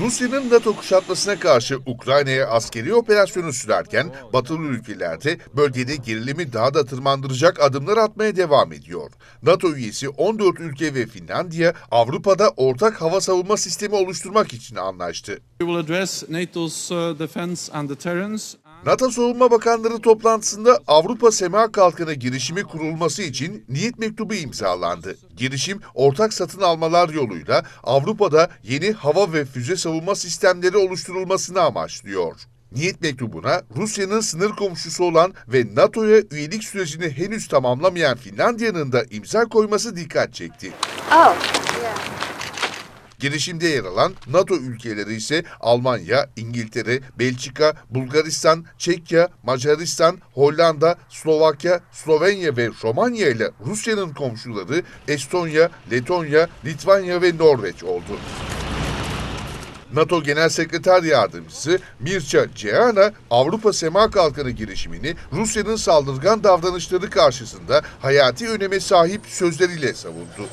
Rusya'nın NATO kuşatmasına karşı Ukrayna'ya askeri operasyonu sürerken batılı ülkelerde bölgede gerilimi daha da tırmandıracak adımlar atmaya devam ediyor. NATO üyesi 14 ülke ve Finlandiya Avrupa'da ortak hava savunma sistemi oluşturmak için anlaştı. We will address NATO's uh, defense and deterrence. NATO Savunma Bakanları toplantısında Avrupa Sema Kalkanı girişimi kurulması için niyet mektubu imzalandı. Girişim ortak satın almalar yoluyla Avrupa'da yeni hava ve füze savunma sistemleri oluşturulmasını amaçlıyor. Niyet mektubuna Rusya'nın sınır komşusu olan ve NATO'ya üyelik sürecini henüz tamamlamayan Finlandiya'nın da imza koyması dikkat çekti. Oh, yeah. Girişimde yer alan NATO ülkeleri ise Almanya, İngiltere, Belçika, Bulgaristan, Çekya, Macaristan, Hollanda, Slovakya, Slovenya ve Romanya ile Rusya'nın komşuları Estonya, Letonya, Litvanya ve Norveç oldu. NATO Genel Sekreter Yardımcısı Mirça Ceana, Avrupa Sema Kalkanı girişimini Rusya'nın saldırgan davranışları karşısında hayati öneme sahip sözleriyle savundu.